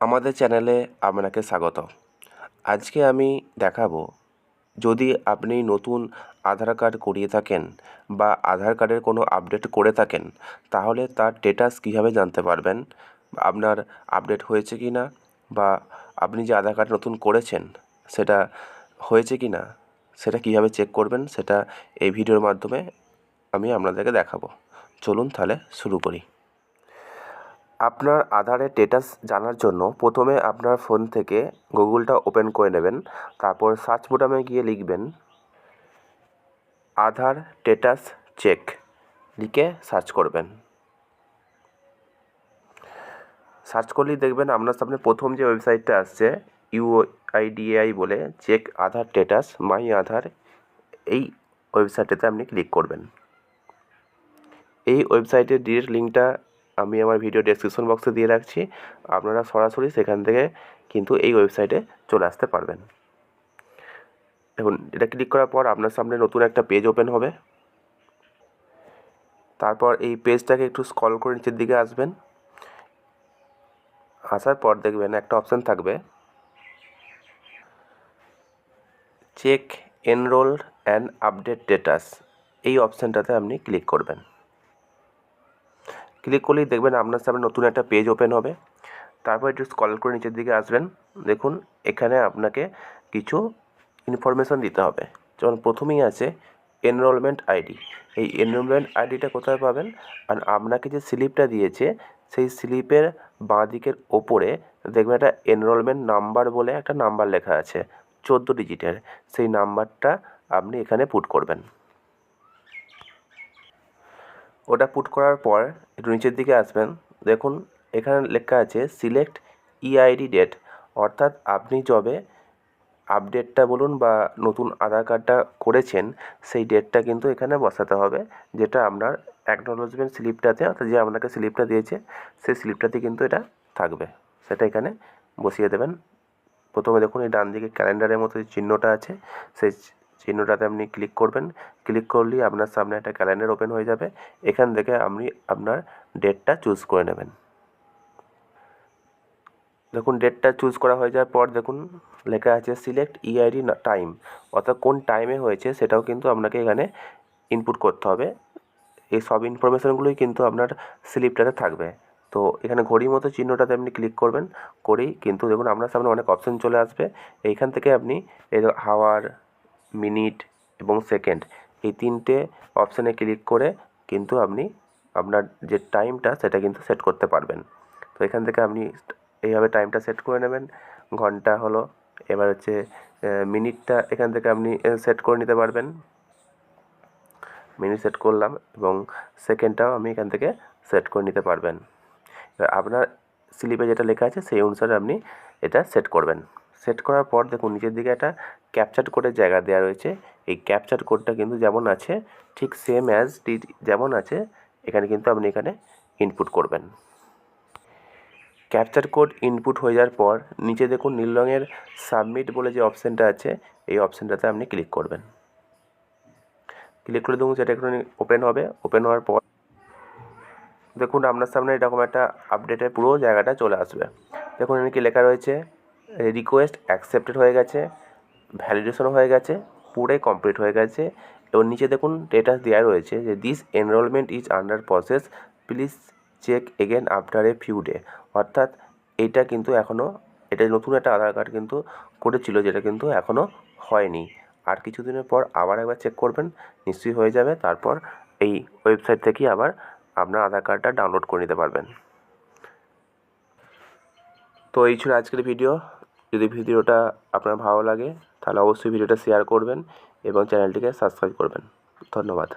আমাদের চ্যানেলে আপনাকে স্বাগত আজকে আমি দেখাবো, যদি আপনি নতুন আধার কার্ড করিয়ে থাকেন বা আধার কার্ডের কোনো আপডেট করে থাকেন, তাহলে তার স্টেটাস কীভাবে জানতে পারবেন? আপনার আপডেট হয়েছে কি না? বা আপনি যে আধার কার্ড নতুন করেছেন, সেটা হয়েছে কি না? সেটা কীভাবে চেক করবেন? সেটা এই ভিডিওর মাধ্যমে আমি আপনাদেরকে দেখাবো। চলুন তাহলে শুরু করি। আপনার আধারের স্টেটাস জানার জন্য প্রথমে আপনার ফোন থেকে গুগলটা ওপেন করে নেবেন। তারপর সার্চ বোতামে গিয়ে লিখবেন, আধার স্টেটাস চেক লিখে সার্চ করবেন। সার্চ করলেই দেখবেন আপনার সামনে প্রথম যে ওয়েবসাইটটা আসছে ইউআইডিএআই বলে চেক আধার স্টেটাস মাই আধার, এই ওয়েবসাইটটাতে আপনি ক্লিক করবেন। এই ওয়েবসাইটের ডিরেক্ট লিঙ্কটা আমি আমার ভিডিও ডেসক্রিপশন বক্সে দিয়ে রাখছি। আপনারা সরাসরি সেখান থেকে কিন্তু এই ওয়েবসাইটে চলে আসতে পারবেন। দেখুন, এটা ক্লিক করার পর আপনার সামনে নতুন একটা পেজ ওপেন হবে। তারপর এই পেজটাকে একটু স্ক্রল করে নিচের দিকে আসবেন। আসার পর দেখবেন একটা অপশান থাকবে। Check enrol and update status এই অপশানটাতে আপনি ক্লিক করবেন। ক্লিক করলেই দেখবেন আপনার সামনে নতুন একটা পেজ ওপেন হবে। তারপর একটু স্ক্রল করে নিচের দিকে আসবেন। দেখুন, এখানে আপনাকে কিছু ইনফরমেশান দিতে হবে। যেমন প্রথমেই আছে এনরোলমেন্ট আইডি এই এনরোলমেন্ট আইডিটা কোথায় পাবেন? আর আপনাকে যে স্লিপটা দিয়েছে, সেই স্লিপের বাঁ দিকের ওপরে দেখবেন একটা এনরোলমেন্ট নাম্বার বলে একটা নাম্বার লেখা আছে, চোদ্দ ডিজিটের সেই নাম্বারটা আপনি এখানে পুট করবেন। ওটা পুট করার পর একটু নিচের দিকে আসবেন। দেখুন, এখানে লেখা আছে সিলেক্ট ইআইডি ডেট অর্থাৎ আপনি যবে আপডেটটা বলুন বা নতুন আধার কার্ডটা করেছেন, সেই ডেটটা কিন্তু এখানে বসাতে হবে। যেটা আপনার অ্যাকনোলজমেন্ট স্লিপটাতে অর্থাৎ যে আপনাকে স্লিপটা দিয়েছে, সেই স্লিপটাতে কিন্তু এটা থাকবে। সেটা এখানে বসিয়ে দেবেন। প্রথমে দেখুন এই ডান দিকে ক্যালেন্ডারের মতো চিহ্নটা আছে, সেই চিহ্নটাতে আপনি ক্লিক করবেন। ক্লিক করলেই আপনার সামনে একটা ক্যালেন্ডার ওপেন হয়ে যাবে। এখান থেকে আপনি আপনার ডেটটা চুজ করে নেবেন। দেখুন ডেটটা চুজ করা হয়ে যাওয়ার পর দেখুন, লেখা আছে সিলেক্ট ইআইডি টাইম অর্থাৎ কোন টাইমে হয়েছে সেটাও কিন্তু আপনাকে এখানে ইনপুট করতে হবে। এই সব ইনফরমেশানগুলোই কিন্তু আপনার স্লিপটাতে থাকবে। তো এখানে ঘড়ির মতো চিহ্নটাতে আপনি ক্লিক করবেন। করেই কিন্তু দেখুন, আপনার সামনে অনেক অপশান চলে আসবে। এইখান থেকে আপনি এই হাওয়ার মিনিট এবং সেকেন্ড। এই তিনটে অপশানে ক্লিক করে কিন্তু আপনি আপনার যে টাইমটা সেটা কিন্তু সেট করতে পারবেন। তো এখান থেকে আপনি এইভাবে টাইমটা সেট করে নেবেন। ঘণ্টা হলো, এবার হচ্ছে মিনিটটা এখান থেকে আপনি সেট করে নিতে পারবেন। মিনিট সেট করলাম এবং সেকেন্ডটাও আমি এখান থেকে সেট করে নিতে পারবেন। আপনার স্লিপে যেটা লেখা আছে, সেই অনুসারে আপনি এটা সেট করবেন। সেট করার পর দেখুন নিচের দিকে একটা ক্যাপচার কোডের জায়গা দেওয়া রয়েছে। এই ক্যাপচার কোডটা কিন্তু যেমন আছে, ঠিক সেম অ্যাজ যেমন আছে, এখানে কিন্তু আপনি এখানে ইনপুট করবেন। ক্যাপচার কোড ইনপুট হয়ে যাওয়ার পর নিচে দেখুন নীল রঙের সাবমিট বলে যে অপশানটা আছে, এই অপশানটাতে আপনি ক্লিক করবেন। ক্লিক করে দেখুন সেটা একটু ওপেন হবে। ওপেন হওয়ার পর দেখুন আপনার সামনে এরকম একটা আপডেটের পুরো জায়গাটা চলে আসবে। দেখুন এখানে কি লেখা রয়েছে? রিকোয়েস্ট অ্যাকসেপ্টেড হয়ে গেছে ভ্যালিডেশন হয়ে গেছে পুরোই কমপ্লিট হয়ে গেছে। এবং নিচে দেখুন স্টেটাস দেওয়া রয়েছে যে this enrolment is under process please check again after a few day অর্থাৎ এটা কিন্তু এখনও এটা নতুন একটা আধার কার্ড কিন্তু করেছিল যেটা কিন্তু এখনও হয়নি। আর কিছুদিনের পর আবার একবার চেক করবেন, নিশ্চয়ই হয়ে যাবে। তারপর এই ওয়েবসাইট থেকেই আবার আপনার আধার কার্ডটা ডাউনলোড করে নিতে পারবেন। তো এই ছিল আজকের ভিডিও যদি ভিডিওটা আপনার ভালো লাগে, তাহলে অবশ্যই ভিডিওটা শেয়ার করবেন এবং চ্যানেলটিকে সাবস্ক্রাইব করবেন। ধন্যবাদ।